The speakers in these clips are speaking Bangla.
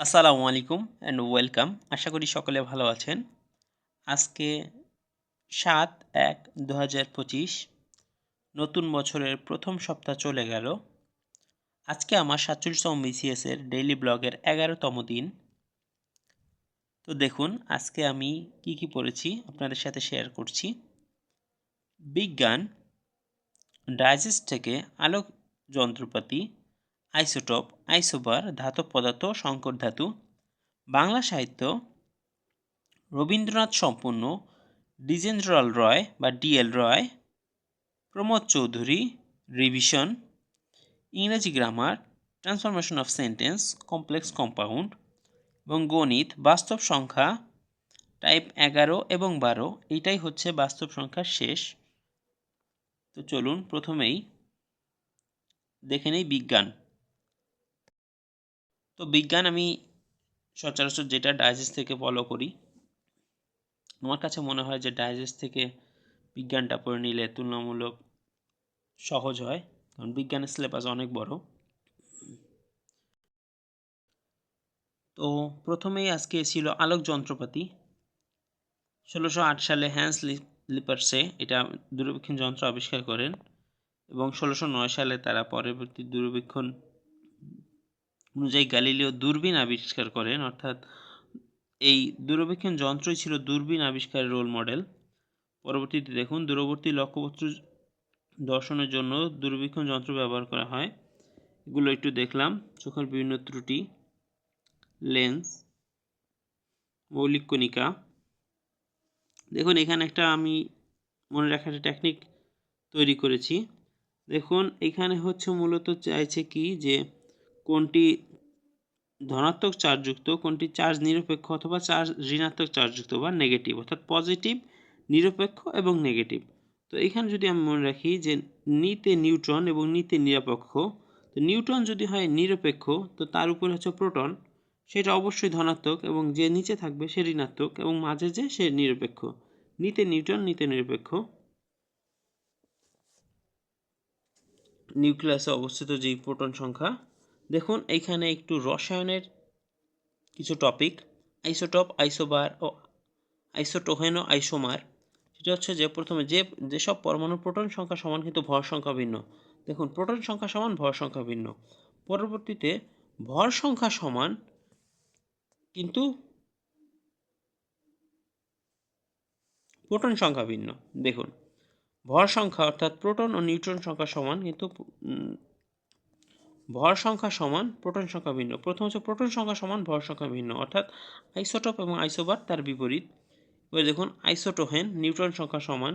আসসালামু আলাইকুম অ্যান্ড ওয়েলকাম আশা করি সকলে ভালো আছেন। আজকে সাত এক দু হাজার পঁচিশ। নতুন বছরের প্রথম সপ্তাহ চলে গেল। আজকে আমার সাতচল্লিশতম বিসিএসের ডেইলি ব্লগের এগারোতম দিন। তো দেখুন, আজকে আমি কি কি পড়েছি আপনাদের সাথে শেয়ার করছি। বিজ্ঞান ডাইজেস্ট থেকে আলোক যন্ত্রপাতি আইসোটোপ, আইসোবার ধাতব পদার্থ সংকর ধাতু। বাংলা সাহিত্য, রবীন্দ্রনাথ সম্পূর্ণ ডিজেন্দ্রাল রয় বা ডিএল রয়, প্রমোদ চৌধুরী, রিভিশন, ইংরেজি grammar, transformation of sentence, complex compound এবং গণিত, বাস্তব সংখ্যা, টাইপ এগারো এবং বারো এইটাই হচ্ছে বাস্তব সংখ্যার শেষ। তো চলুন প্রথমেই দেখে নেই বিজ্ঞান। তো বিজ্ঞান আমি সচরাচর যেটা ডাইজেস্ট থেকে ফলো করি, আমার কাছে মনে হয় যে ডাইজেস্ট থেকে বিজ্ঞানটা পড়ে নিলে তুলনামূলক সহজ হয়। কারণ বিজ্ঞানের সিলেবাস অনেক বড়। তো প্রথমেই আজকে ছিল আলোক যন্ত্রপাতি। ষোলোশো আট সালে হ্যান্স লিপারসে এটা দূরবীক্ষণ যন্ত্র আবিষ্কার করেন এবং ষোলোশো নয় সালে তারা পরবর্তী দূরবীক্ষণ অনুযায়ী গ্যালিলিও দূরবীন আবিষ্কার করেন, অর্থাৎ এই দূরবীক্ষণ যন্ত্রই ছিল দূরবীন আবিষ্কারের রোল মডেল পরবর্তীতে দেখুন, দূরবর্তী লক্ষ্যবস্তু দর্শনের জন্য দূরবীক্ষণ যন্ত্র ব্যবহার করা হয়। এগুলো একটু দেখলাম, চোখের বিভিন্ন ত্রুটি লেন্স মৌলিক কণিকা। দেখুন, এখানে একটা আমি মনে রাখার টেকনিক তৈরি করেছি। দেখুন, এখানে হচ্ছে মূলত চাইছে কি যে কোনটি ধনাত্মক চার্জযুক্ত, কোনটি চার্জ নিরপেক্ষ অথবা চার্জ ঋণাত্মক চার্জযুক্ত বা নেগেটিভ অর্থাৎ পজিটিভ নিরপেক্ষ এবং নেগেটিভ তো এখানে যদি আমি মনে রাখি যে নিতে নিউট্রন এবং নিতে নিরপেক্ষ, তো নিউট্রন যদি হয় নিরপেক্ষ, তো তার উপরে হচ্ছে প্রোটন সেটা অবশ্যই ধনাত্মক এবং যে নিচে থাকবে সে ঋণাত্মক এবং মাঝে যে সে নিরপেক্ষ। নিতে নিউট্রন নিতে নিরপেক্ষ। নিউক্লিয়াসে অবস্থিত যেই প্রোটন সংখ্যা দেখুন, এইখানে একটু রসায়নের কিছু টপিক আইসোটপ আইসোবার ও আইসোটোহেন আইসোমার সেটা হচ্ছে যে প্রথমে যে যেসব পরমাণুর প্রোটন সংখ্যা সমান কিন্তু ভর সংখ্যা ভিন্ন। দেখুন প্রোটন সংখ্যা সমান, ভর সংখ্যা ভিন্ন। পরবর্তীতে ভর সংখ্যা সমান কিন্তু প্রোটন সংখ্যা ভিন্ন। দেখুন, ভর সংখ্যা অর্থাৎ প্রোটন ও নিউট্রন সংখ্যা সমান কিন্তু ভর সংখ্যা সমান প্রোটন সংখ্যা ভিন্ন। প্রথম হচ্ছে প্রোটন সংখ্যা সমান ভর সংখ্যা ভিন্ন, অর্থাৎ আইসোটপ এবং আইসোবার তার বিপরীত। এবার দেখুন আইসোটোহেন নিউট্রন সংখ্যা সমান।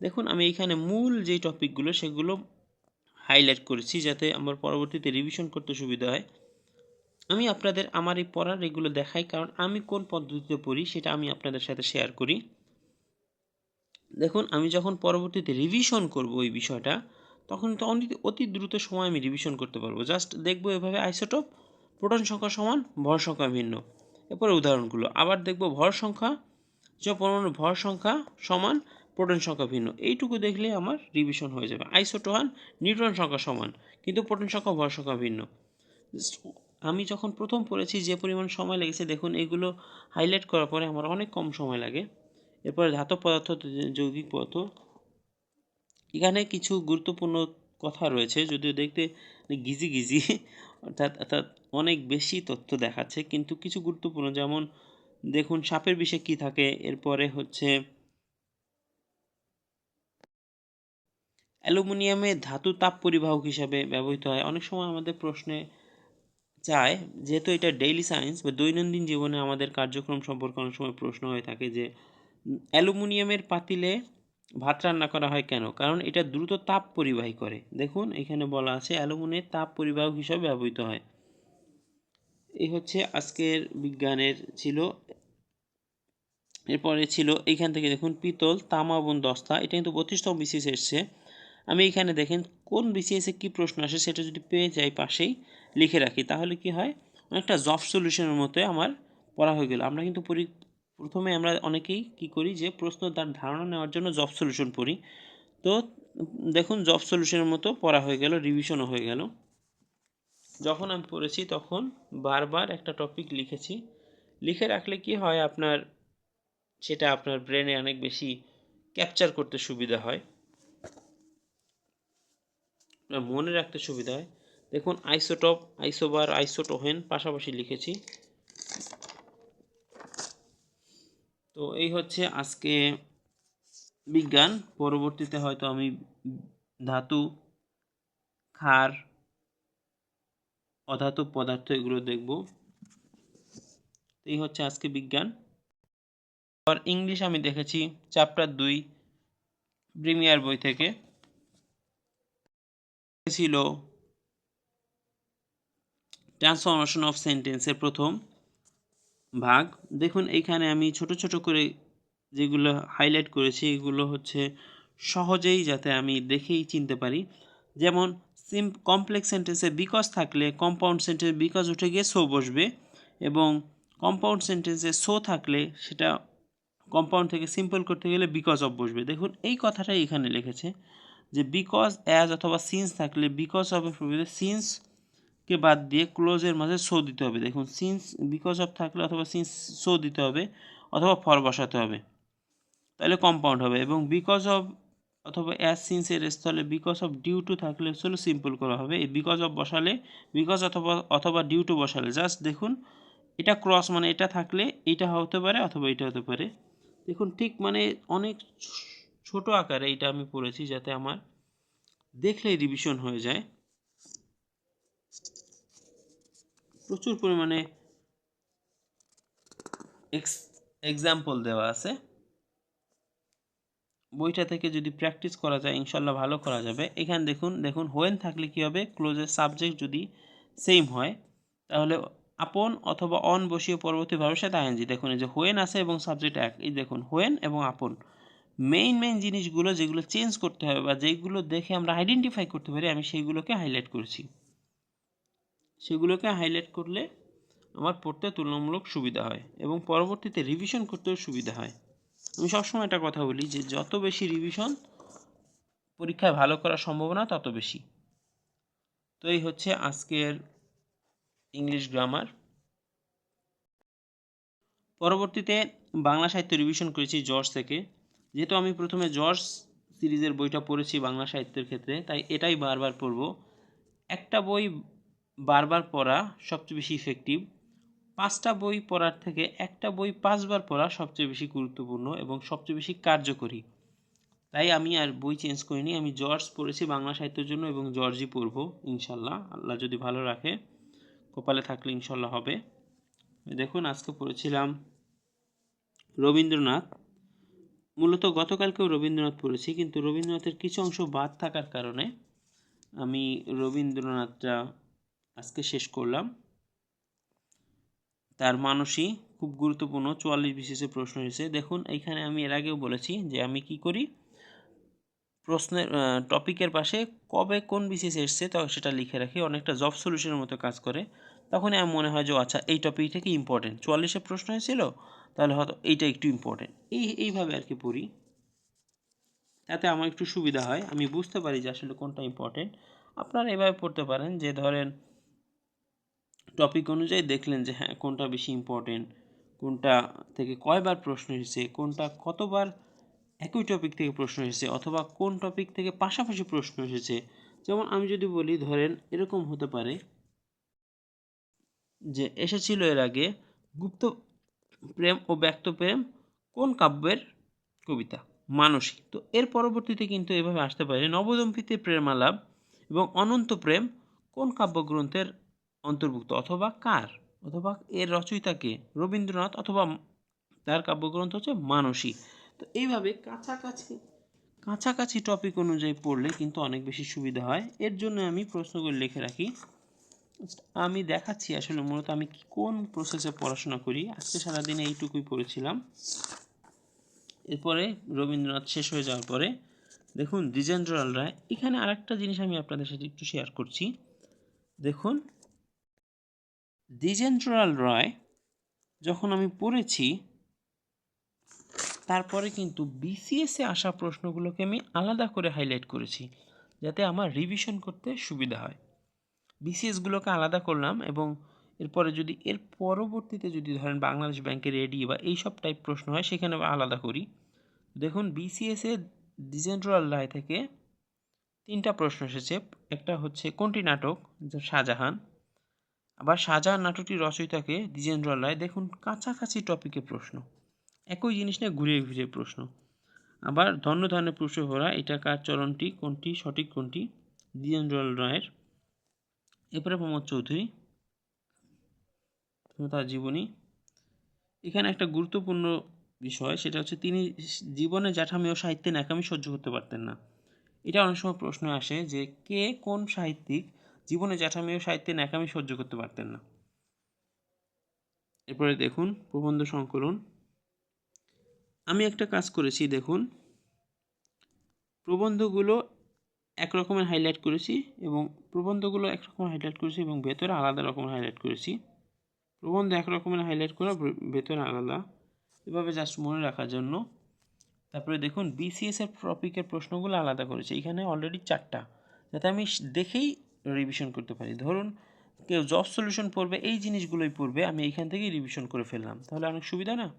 দেখুন আমি এখানে মূল যে টপিকগুলো সেগুলো হাইলাইট করেছি যাতে আমার পরবর্তীতে রিভিশন করতে সুবিধা হয়। আমি আপনাদের আমার এই পড়ার এগুলো দেখাই, কারণ আমি কোন পদ্ধতিতে পড়ি সেটা আমি আপনাদের সাথে শেয়ার করি। দেখুন আমি যখন পরবর্তীতে রিভিশন করব ওই বিষয়টা তখন তো অতি দ্রুত সময় আমি রিভিশন করতে পারব। জাস্ট দেখব এভাবে আইসোটোপ প্রোটন সংখ্যা সমান, ভর সংখ্যা ভিন্ন। এরপরে উদাহরণগুলো। আবার দেখব ভর সংখ্যা, যে পরমাণুর ভর সংখ্যা সমান প্রোটন সংখ্যা ভিন্ন। এইটুকু দেখলে আমার রিভিশন হয়ে যাবে। আইসোটোহান নিউট্রন সংখ্যা সমান, কিন্তু প্রোটন সংখ্যা, ভর সংখ্যা ভিন্ন। আমি যখন প্রথম পড়েছি, যে পরিমাণ সময় লেগেছে, দেখুন এগুলো হাইলাইট করার পরে আমার অনেক কম সময় লাগে। এরপরে ধাতব পদার্থ, যৌগিক পদার্থ এখানে কিছু গুরুত্বপূর্ণ কথা রয়েছে, যদিও দেখতে গিজি গিজি, অর্থাৎ অর্থাৎ অনেক বেশি তথ্য দেখাচ্ছে, কিন্তু কিছু গুরুত্বপূর্ণ, যেমন দেখুন সাপের বিষে কি থাকে, এরপরে হচ্ছে অ্যালুমিনিয়ামে ধাতু তাপ পরিবাহক হিসাবে ব্যবহৃত হয়। অনেক সময় আমাদের প্রশ্নে চায়, যেহেতু এটা ডেইলি সায়েন্স বা দৈনন্দিন জীবনে আমাদের কার্যক্রম সম্পর্কে অনেক সময় প্রশ্ন হয়ে থাকে যে অ্যালুমিনিয়ামের পাতিলে ভাত রান্না করা হয় কেন? কারণ এটা দ্রুত তাপ পরিবাহী করে। দেখুন, এখানে বলা আছে অ্যালুমিনিয়াম তাপ পরিবাহক হিসাবে ব্যবহৃত হয়। এই হচ্ছে আজকের বিজ্ঞানের ছিল। এরপরে ছিল এইখান থেকে দেখুন পিতল তামা এবং দস্তা। এটা কিন্তু বত্রিশতম বিসিএস এসছে। আমি এখানে দেখেন কোন বিসিএসে কী প্রশ্ন আসে সেটা যদি পেয়ে যাই পাশেই লিখে রাখি, তাহলে কি হয়? অনেকটা জব সলিউশনের মতো আমার পড়া হয়ে গেল। আমরা কিন্তু প্রথমে আমরা অনেকেই কি করি যে প্রশ্ন তার ধারণা নেওয়ার জন্য জব সলিউশন পড়ি। তো দেখুন জব সলিউশনের মতো পড়া হয়ে গেল রিভিশনও হয়ে গেল। যখন আমি পড়েছি তখন বারবার একটা টপিক লিখেছি। লিখে রাখলে কি হয়, আপনার সেটা আপনার ব্রেনে অনেক বেশি ক্যাপচার করতে সুবিধা হয়। মনে রাখতে সুবিধা হয়। দেখুন আইসোটপ আইসোবার আইসোটোহেন পাশাপাশি লিখেছি। তো এই হচ্ছে আজকে বিজ্ঞান। পরবর্তীতে হয়তো আমি ধাতু, ক্ষার, অধাতু পদার্থ এগুলো দেখব। এই হচ্ছে আজকে বিজ্ঞান। আর ইংলিশ আমি দেখেছি চ্যাপ্টার দুই প্রিমিয়ার বই থেকে। ছিল ট্রান্সফরমেশন অফ সেন্টেন্সের প্রথম। ভাগ। দেখুন, এইখানে আমি ছোট ছোট করে যেগুলো হাইলাইট করেছি, এগুলো হচ্ছে সহজেই যাতে আমি দেখেই চিনতে পারি। যেমন সিম কমপ্লেক্স সেন্টেন্সে বিকজ থাকলে কম্পাউন্ড সেন্টেন্স বিকজ উঠে গিয়ে সো বসবে এবং কম্পাউন্ড সেন্টেন্সে সো থাকলে সেটা কম্পাউন্ড থেকে সিম্পল করতে গেলে বিকজ অফ বসবে। দেখুন, এই কথাটাই এখানে লিখেছে যে বিকজ অ্যাজ অথবা সিন্স থাকলে বিকজ অফ এর সিন্সকে বাদ দিয়ে ক্লোজের মাঝে সো দিতে হবে। দেখুন সিন্স বিকজ অফ থাকলে অথবা সিন্স সো দিতে হবে, অথবা ফর বসাতে হবে। তাহলে কম্পাউন্ড হবে এবং বিকজ অফ অথবা অ্যাজ সিন্সের স্থলে বিকজ অফ ডিউ টু থাকলে চলো সিম্পল করা হবে। এই বিকজ অফ বসালে বিকজ অথবা অথবা ডিউ টু বসালে। জাস্ট দেখুন, এটা ক্রস মানে এটা থাকলে এটা হতে পারে অথবা এটা হতে পারে। দেখুন, ঠিক মানে অনেক ছোট আকারে এটা আমি পড়েছি যাতে আমার দেখলেই রিভিশন হয়ে যায়। প্রচুর পরিমাণে এক্সাম্পল দেওয়া আছে। বইটা থেকে যদি প্র্যাকটিস করা যায় ইনশাল্লাহ ভালো করা যাবে। এখানে দেখুন দেখুন হোয়েন থাকলে কী হবে? ক্লোজের সাবজেক্ট যদি সেম হয়, তাহলে আপন অথবা অন বসিয়ে পরবর্তী ভাবের সাথে দেখুন, এই যে হোয়েন আছে এবং সাবজেক্ট এক। এই দেখুন হোয়েন এবং আপন মেইন মেইন জিনিসগুলো যেগুলো চেঞ্জ করতে হবে বা যেগুলো দেখে আমরা আইডেন্টিফাই করতে পারি, আমি সেইগুলোকে হাইলাইট করেছি। সেগুলোকে হাইলাইট করলে আমার পড়তে তুলনামূলক সুবিধা হয় এবং পরবর্তীতে রিভিশন করতেও সুবিধা হয়। আমি সবসময় একটা কথা বলি যে যত বেশি রিভিশন পরীক্ষায় ভালো করার সম্ভাবনা তত বেশি। তো এই হচ্ছে আজকের ইংলিশ গ্রামার পরবর্তীতে বাংলা সাহিত্য রিভিশন করেছি জর্জ থেকে। যেহেতু আমি প্রথমে জর্জ সিরিজের বইটা পড়েছি বাংলা সাহিত্যের ক্ষেত্রে, তাই এটাই বারবার পড়ব। একটা বই বারবার পড়া সবচেয়ে বেশি ইফেক্টিভ পাঁচটা বই পড়ার থেকে একটা বই পাঁচবার পড়া সবচেয়ে বেশি গুরুত্বপূর্ণ এবং সবচেয়ে বেশি কার্যকরী। তাই আমি আর বই চেঞ্জ করিনি, আমি জর্জ পড়েছি বাংলা সাহিত্যের জন্য এবং জর্জই পড়ব, ইনশাল্লাহ। আল্লাহ যদি ভালো রাখে, কপালে থাকলে ইনশাল্লাহ হবে। দেখুন, আজকে পড়েছিলাম রবীন্দ্রনাথ। মূলত গতকালকেও রবীন্দ্রনাথ পড়েছি, কিন্তু রবীন্দ্রনাথের কিছু অংশ বাদ থাকার কারণে আমি রবীন্দ্রনাথটা আজকে শেষ করলাম। তার মানসী খুব গুরুত্বপূর্ণ, চুয়াল্লিশ বিশেষে প্রশ্ন এসেছে দেখুন এইখানে আমি এর আগেও বলেছি যে আমি কি করি? প্রশ্নের টপিকের পাশে কবে কোন বিশেষ এসছে তো সেটা লিখে রাখি। অনেকটা জব সলিউশনের মতো কাজ করে। তখনই আমার মনে হয় যে আচ্ছা এই টপিক থেকে ইম্পর্টেন্ট চুয়াল্লিশে প্রশ্ন হয়েছিল, তাহলে হয়তো এইটা একটু ইম্পর্টেন্ট এই, এইভাবে আর কি পড়ি। তাতে আমার একটু সুবিধা হয়। আমি বুঝতে পারি যে আসলে কোনটা ইম্পর্টেন্ট আপনারা এভাবে পড়তে পারেন যে ধরেন টপিক অনুযায়ী দেখলেন যে হ্যাঁ কোনটা বেশি ইম্পর্টেন্ট কোনটা থেকে কয়বার প্রশ্ন এসেছে, কোনটা কতবার একই টপিক থেকে প্রশ্ন এসেছে, অথবা কোন টপিক থেকে পাশাপাশি প্রশ্ন এসেছে। যেমন আমি যদি বলি, ধরেন এরকম হতে পারে যে, এসেছিল এর আগে গুপ্ত প্রেম ও ব্যক্ত প্রেম কোন কাব্যের কবিতা? মানসী তো এর পরবর্তীতে কিন্তু এভাবে আসতে পারে নবদম্পিতে প্রেমালাপ এবং অনন্ত প্রেম কোন কাব্যগ্রন্থের অন্তর্ভুক্ত অথবা কার? অথবা এর রচয়িতাকে রবীন্দ্রনাথ অথবা তার কাব্যগ্রন্থ হচ্ছে মানসী। তো এইভাবে কাছাকাছি কাছাকাছি টপিক অনুযায়ী পড়লে কিন্তু অনেক বেশি সুবিধা হয়। এর জন্য আমি প্রশ্নগুলো লিখে রাখি আমি দেখাচ্ছি আসলে মূলত আমি কোন প্রসেসে পড়াশোনা করি। আজকে সারাদিন এইটুকুই পড়েছিলাম। এরপরে রবীন্দ্রনাথ শেষ হয়ে যাওয়ার পরে, দেখুন দ্বিজেন্দ্রলাল রায় এখানে আরেকটা জিনিস আমি আপনাদের সাথে একটু শেয়ার করছি। দেখুন দ্বিজেন্দ্রলাল রায় যখন আমি পড়েছি, তারপরে কিন্তু বিসিএসে আসা প্রশ্নগুলোকে আমি আলাদা করে হাইলাইট করেছি, যাতে আমার রিভিশন করতে সুবিধা হয়। বিসিএসগুলোকে আলাদা করলাম এবং এরপরে যদি এর পরবর্তীতে যদি ধরেন বাংলাদেশ ব্যাংকের এডি বা এইসব টাইপ প্রশ্ন হয়, সেখানে আলাদা করি। দেখুন বিসিএসে ডিজেন্ট্রাল রায় থেকে তিনটা প্রশ্ন এসেছে। একটা হচ্ছে, কোনটি নাটক? শাহজাহান। আবার সাজা নাটকটির রচয়িতাকে দ্বিজেন্দ্র রায়। দেখুন, কাছাকাছি টপিকে প্রশ্ন। একই জিনিস নিয়ে ঘুরিয়ে ঘুরিয়ে প্রশ্ন। আবার ধন্য ধন্য পুরুষ ভরা এটা কার চরণটি কোনটি, সঠিক কোনটি? দ্বিজেন্দ্র রায়ের। এরপরে প্রমোদ চৌধুরী, তার জীবনী। এখানে একটা গুরুত্বপূর্ণ বিষয়, সেটা হচ্ছে তিনি জীবনে জ্যাঠামি ও সাহিত্যে ন্যাকামি সহ্য করতে পারতেন না। এটা অনেক সময় প্রশ্ন আসে যে কে কোন সাহিত্যিক জীবনে জ্যাঠামি ও সাহিত্যে ন্যাকামি সহ্য করতে পারতেন না। এরপরে দেখুন, প্রবন্ধ সংকলন। আমি একটা কাজ করেছি, দেখুন। প্রবন্ধগুলো এক রকমের হাইলাইট করেছি এবং প্রবন্ধগুলো এক রকমের হাইলাইট করেছি এবং ভেতরে আলাদা রকমের হাইলাইট করেছি। প্রবন্ধ এক রকমের হাইলাইট করা ভেতরে আলাদা। এভাবে জাস্ট মনে রাখার জন্য। তারপরে দেখুন বিসিএস এর টপিকের প্রশ্নগুলো আলাদা করেছে। এখানে অলরেডি চারটা। যাতে আমি দেখেই রিভিশন করতে পারি। ধরুন, কেউ জব সলিউশন পড়বে, এই জিনিসগুলোই পড়বে, আমি এইখান থেকেই রিভিশন করে ফেললাম। তাহলে অনেক সুবিধা না?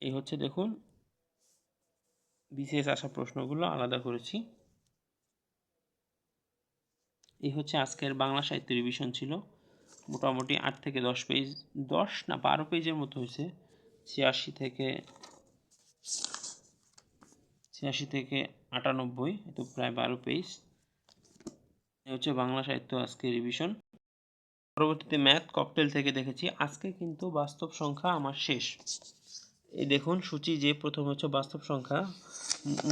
এই হচ্ছে দেখুন বিসিএস আসা প্রশ্নগুলো আলাদা করেছি। এই হচ্ছে আজকের বাংলা সাহিত্য রিভিশন ছিল। মোটামুটি আট থেকে দশ পেজ দশ না বারো পেজের মতো হয়েছে। ছিয়াশি থেকে ছিয়াশি থেকে আটানব্বই তো প্রায় বারো পেজ হচ্ছে বাংলা সাহিত্য আজকে রিভিশন পরবর্তীতে ম্যাথ ককটেল থেকে দেখেছি আজকে কিন্তু বাস্তব সংখ্যা আমার শেষ। এই দেখুন সূচি যে প্রথম হচ্ছে বাস্তব সংখ্যা,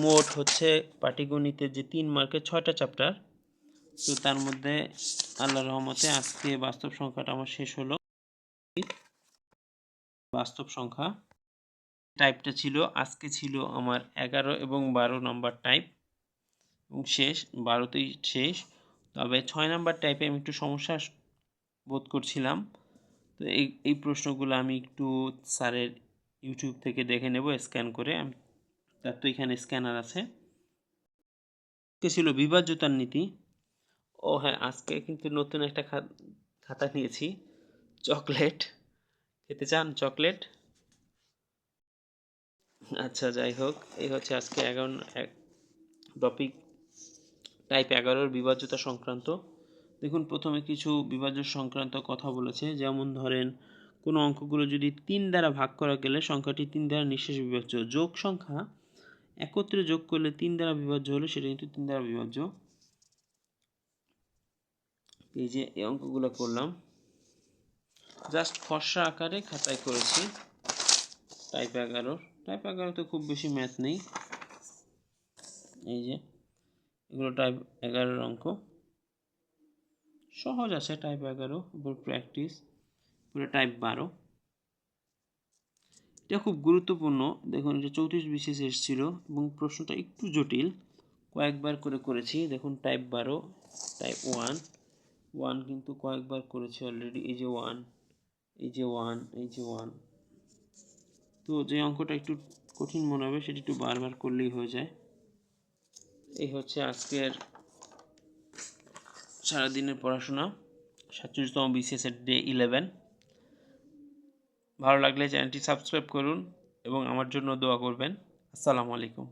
মোট হচ্ছে পাটিগণিতের যে তিন মার্কের ছয়টা চ্যাপ্টার তো তার মধ্যে আল্লাহ রহমতে আজকে বাস্তব সংখ্যাটা আমার শেষ হলো। বাস্তব সংখ্যা টাইপটা ছিল, আজকে ছিল আমার এগারো এবং বারো নম্বর টাইপ এবং শেষ, বারোতেই শেষ। তবে ছয় নাম্বার টাইপে আমি একটু সমস্যা বোধ করছিলাম। তো এই এই প্রশ্নগুলো আমি একটু স্যারের ইউটিউব থেকে দেখে নেব স্ক্যান করে। আমি, তার তো এখানে স্ক্যানার আছে। কে ছিল বিভাজ্যতার নীতি। ও হ্যাঁ আজকে কিন্তু নতুন একটা খাতা নিয়েছি। চকলেট। খেতে চান চকলেট? আচ্ছা যাই হোক, এই হচ্ছে আজকে এগারো টপিক টাইপ এগারোর বিভাজ্যতা সংক্রান্ত। দেখুন, প্রথমে কিছু বিভাজ্য সংক্রান্ত কথা বলেছে। যেমন ধরেন, কোনো অঙ্কগুলো যদি তিন দ্বারা ভাগ করা গেলে সংখ্যাটি তিন দ্বারা নিঃশেষ বিভাজ্য। যোগ সংখ্যা একত্রে যোগ করলে তিন দ্বারা বিভাজ্য হলে সেটা কিন্তু তিন দ্বারা বিভাজ্য। এই যে এই অঙ্কগুলো করলাম। জাস্ট ফর্সা আকারে খাতায় করেছি। টাইপ এগারোর। টাইপ এগারোতে খুব বেশি ম্যাথ নেই। এই যে এগুলো টাইপ এগারোর অঙ্ক। সহজ আছে টাইপ এগারো উপর প্র্যাকটিস পুরো টাইপ বারো। এটা খুব গুরুত্বপূর্ণ। দেখুন এটা চৌত্রিশ বিশেষ এসেছিল এবং প্রশ্নটা একটু জটিল। কয়েকবার করে করেছি। দেখুন টাইপ বারো টাইপ ওয়ান ওয়ান কিন্তু কয়েকবার করেছি অলরেডি এই যে ওয়ান এই যে ওয়ান এই যে ওয়ান তো যে অঙ্কটা একটু কঠিন মনে হবে, সেটি একটু বারবার করলেই হয়ে যায়। এই হচ্ছে আজকের সারাদিনের পড়াশোনা। সাতচল্লিশতম বিসিএসের ডে ইলেভেন ভালো লাগলে চ্যানেলটি সাবস্ক্রাইব করুন এবং আমার জন্য দোয়া করবেন। আসসালামু আলাইকুম।